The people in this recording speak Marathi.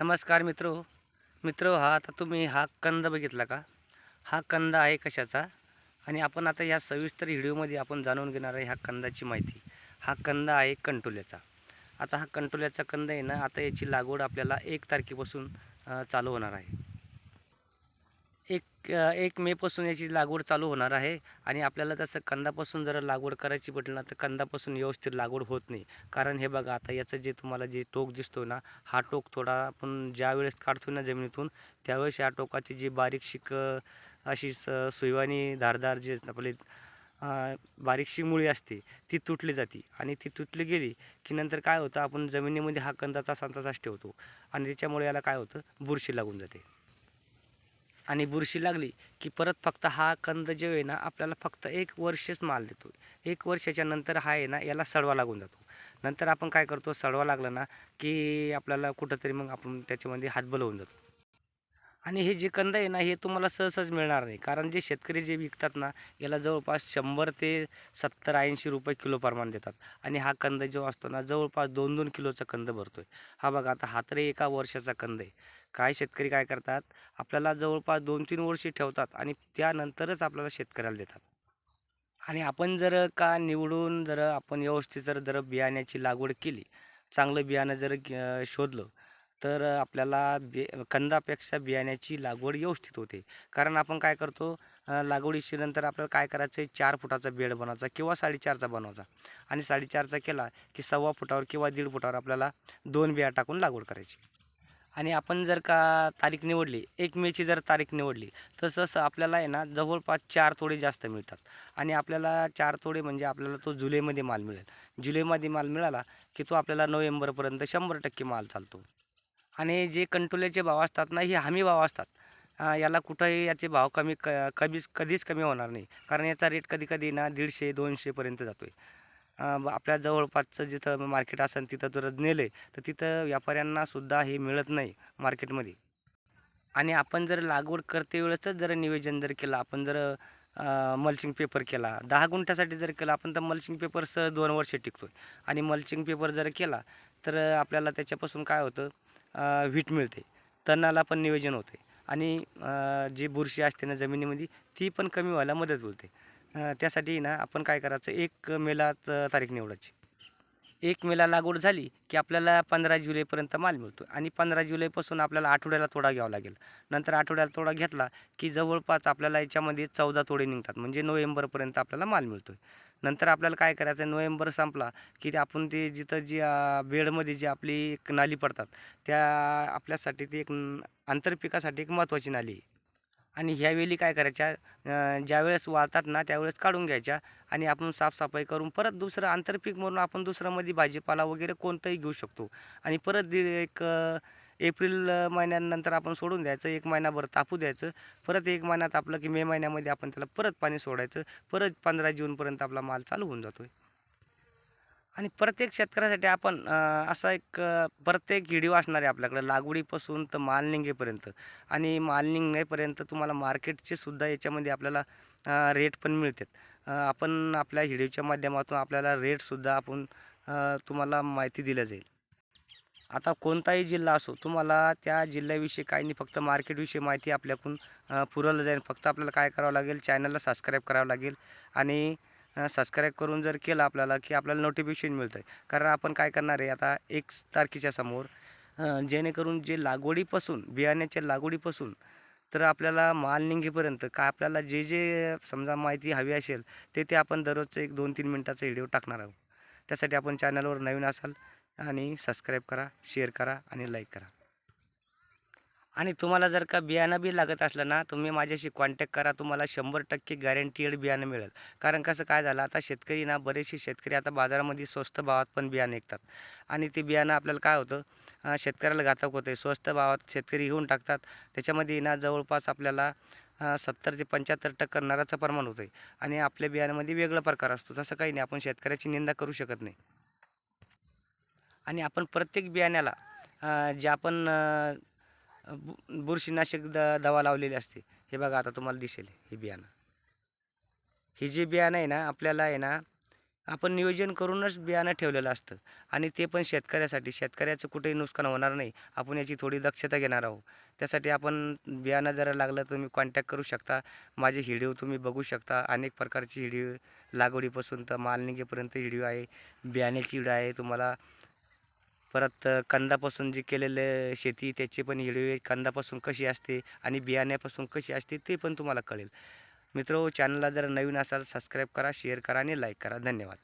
नमस्कार मित्र. मित्र हा आता तुम्ही हा कंद बघितला का? हा कंद आहे कशाचा? आणि आपण आता या सविस्तर व्हिडिओमध्ये आपण जाणून घेणार आहे ह्या कंदाची माहिती. हा कंद आहे कंटोल्याचा. आता हा कंटोल्याचा कंद आहे ना आता याची लागवड आपल्याला एक तारखेपासून चालू होणार आहे. एक एक मेपासून याची लागवड चालू होणार आहे आणि आपल्याला तसं कंदापासून जर लागवड करायची म्हटलं ना तर कंदापासून व्यवस्थित लागवड होत नाही. कारण हे बघा आता याचं जे तुम्हाला जे टोक दिसतो ना हा टोक थोडा आपण ज्या वेळेस काढतो ना जमिनीतून त्यावेळेस या टोकाची जी बारीक शिक अशी स सुईवानी धारदार जे आपले बारीकशी मुळी असते ती तुटली जाते. आणि ती तुटली गेली की नंतर काय होतं आपण जमिनीमध्ये हा कंदा तसा ठेवतो. आणि त्याच्यामुळे याला काय होतं बुरशी लागून जाते. आणि बुरशी लागली की परत फक्त हा कंद जे आहे ना आपल्याला फक्त एक वर्षच माल देतो. एक वर्षाच्या नंतर हा आहे ना याला सडवा लागून जातो. नंतर आपण काय करतो सडवा लागला ना की आपल्याला कुठंतरी मग आपण त्याच्यामध्ये हातबल होऊन जातो. आणि हे जे कंद आहे ना हे तुम्हाला सहजच मिळणार नाही. कारण जे शेतकरी जे विकतात ना याला जवळपास शंभर ते सत्तर ऐंशी रुपये किलो प्रमाण देतात. आणि हा कंद जो असतो ना जवळपास दोन दोन किलोचा कंद भरतो आहे हा बघा आता हा तरी एका वर्षाचा कंद आहे. काय शेतकरी काय करतात? आपल्याला जवळपास दोन तीन वर्षे ठेवतात आणि त्यानंतरच आपल्याला शेतकऱ्याला देतात. आणि आपण जर का निवडून जर आपण व्यवस्थित जर जर बियाण्याची लागवड केली चांगलं बियाणं जर शोधलं तर आपल्याला बे कंदापेक्षा बियाण्याची लागवड व्यवस्थित होते. कारण आपण काय करतो लागवडीशी नंतर आपल्याला काय करायचं आहे चार फुटाचा बेड बनवायचा किंवा साडेचारचा बनवायचा. आणि साडेचारचा केला की सव्वा फुटावर किंवा दीड फुटावर आपल्याला दोन बिया टाकून लागवड करायची. आणि आपण जर का तारीख निवडली एक मेची जर तारीख निवडली तर तसं आपल्याला आहे ना जवळपास चार तोडे जास्त मिळतात. आणि आपल्याला चार तोडे म्हणजे आपल्याला तो जुलैमध्ये माल मिळेल. जुलैमध्ये माल मिळाला की तो आपल्याला नोव्हेंबरपर्यंत शंभर टक्के माल चालतो. आणि जे कंट्रोलेचे भाव असतात ना हे हमी भाव असतात. याला कुठंही याचे भाव कमी क कधीच कधीच कमी होणार नाही. कारण याचा रेट कधी कधी ना दीडशे दोनशेपर्यंत जातो आहे आपल्या जवळपासचं जिथं मार्केट असेल तिथं जर नेले तर तिथं व्यापाऱ्यांनासुद्धा हे मिळत नाही मार्केटमध्ये आणि आपण जर लागवड करते वेळेसच जर नियोजन जर केलं आपण जर मल्चिंग पेपर केला दहा गुंठ्यासाठी जर केला आपण तर मल्चिंग पेपर सहज दोन वर्ष टिकतो आणि मल्चिंग पेपर जर केला तर आपल्याला त्याच्यापासून काय होतं? व्हीट मिळते. तणाला पण नियोजन होते. आणि जी बुरशी असते ना जमिनीमध्ये ती पण कमी व्हायला मदत बोलते त्यासाठी ना आपण काय करायचं एक मेलाच तारीख निवडायची. एक मेला लागवड झाली की आपल्याला पंधरा जुलैपर्यंत माल मिळतो. आणि पंधरा जुलैपासून आपल्याला आठवड्याला तोडा घ्यावा लागेल. नंतर आठवड्याला तोडा घेतला की जवळपास आपल्याला याच्यामध्ये चौदा तोडे निघतात. म्हणजे नोव्हेंबरपर्यंत आपल्याला माल मिळतो नंतर आपल्याला काय करायचं नोव्हेंबर संपला की ते आपण ते जिथं जी बेडमध्ये जी आपली एक नाली पडतात त्या आपल्यासाठी ती एक न- आंतरपिकासाठी एक महत्त्वाची नाली आहे. आणि ह्या वेली काय करायच्या? ज्यावेळेस वाळतात ना त्यावेळेस काढून घ्यायच्या आणि आपण साफसफाई करून परत दुसरं आंतरपीक म्हणून आपण दुसऱ्यामध्ये भाजीपाला वगैरे कोणतंही घेऊ शकतो. आणि परत एक एप्रिल महिन्यानंतर आपण सोडून द्यायचं. एक महिनाभर तापू द्यायचं. परत एक महिन्यात आपलं की मे महिन्यामध्ये आपण त्याला परत पाणी सोडायचं. परत पंधरा जूनपर्यंत आपला माल चालू होऊन जातो आहे आणि प्रत्येक शेतकऱ्यासाठी आपण असा एक प्रत्येक व्हिडिओ असणार आहे आपल्याकडे लागवडीपासून तर माल निघेपर्यंत. आणि माल निघण्यापर्यंत तुम्हाला मार्केटचे सुद्धा याच्यामध्ये आपल्याला रेट पण मिळतात. आपण आपल्या व्हिडिओच्या माध्यमातून आपल्याला रेटसुद्धा आपण तुम्हाला माहिती दिल्या जाईल. आता कोणताही जिल्हा असो तुम्हाला त्या जिल्ह्याविषयी काही नाही फक्त मार्केटविषयी माहिती आपल्याकडून पुरवलं जाईल. फक्त आपल्याला काय करावं लागेल? चॅनलला सबस्क्राईब करावं लागेल. आणि सबस्क्राईब करून जर केलं आपल्याला की आपल्याला नोटिफिकेशन मिळतं आहे कारण आपण काय करणार आहे आता एक तारखेच्या समोर जेणेकरून जे लागवडीपासून बियाण्याच्या लागवडीपासून तर आपल्याला माल निघेपर्यंत का आपल्याला जे जे समजा माहिती हवी असेल ते ते आपण दररोजचं एक दोन तीन मिनटाचा व्हिडिओ टाकणार आहोत. त्यासाठी आपण चॅनलवर नवीन असाल आणि सबस्क्राईब करा शेअर करा आणि लाईक करा. आणि तुम्हाला जर का बियाणं बी लागत असलं ना तुम्ही माझ्याशी कॉन्टॅक्ट करा. तुम्हाला शंभर टक्के गॅरंटीड बियाणं मिळेल. कारण कसं काय झालं आता शेतकरी ना बरेचसे शेतकरी आता बाजारामध्ये स्वस्त भावात पण बियाणं विकतात. आणि ते बियाणं आपल्याला काय होतं शेतकऱ्याला घातक होते स्वस्त भावात शेतकरी घेऊन टाकतात. त्याच्यामध्ये ना जवळपास आपल्याला सत्तर ते पंच्याहत्तर टक्के नराचं प्रमाण होतं आहे आणि आपल्या बियाण्यामध्ये वेगळा प्रकार असतो. तसं काही नाही. आपण शेतकऱ्याची निंदा करू शकत नाही. आणि आपण प्रत्येक बियाण्याला जे आपण बुरशीनाशक द दवा लावलेली असते. हे बघा आता तुम्हाला दिसेल हे बियाणं. हे जे बियाणं आहे ना आपल्याला आहे ना आपण नियोजन करूनच बियाणं ठेवलेलं असतं. आणि ते पण शेतकऱ्यासाठी शेतकऱ्याचं कुठेही नुकसान होणार नाही. आपण याची थोडी दक्षता घेणार आहोत. त्यासाठी आपण बियाणं जरा लागलं तर तुम्ही कॉन्टॅक्ट करू शकता. माझे हिडिओ तुम्ही बघू शकता. अनेक प्रकारची हिडिओ लागवडीपासून तर मालनिगेपर्यंत हिडिओ आहे. बियाण्याची हिडिओ आहे तुम्हाला परत कंदापासून जे केलेले शेती त्याची पण व्हिडिओ कंदापासून कशी असते आणि बियाण्यापासून कशी असते ते पण तुम्हाला कळेल. मित्र चॅनलला जर नवीन असाल सबस्क्राईब करा शेअर करा आणि लाईक करा. धन्यवाद.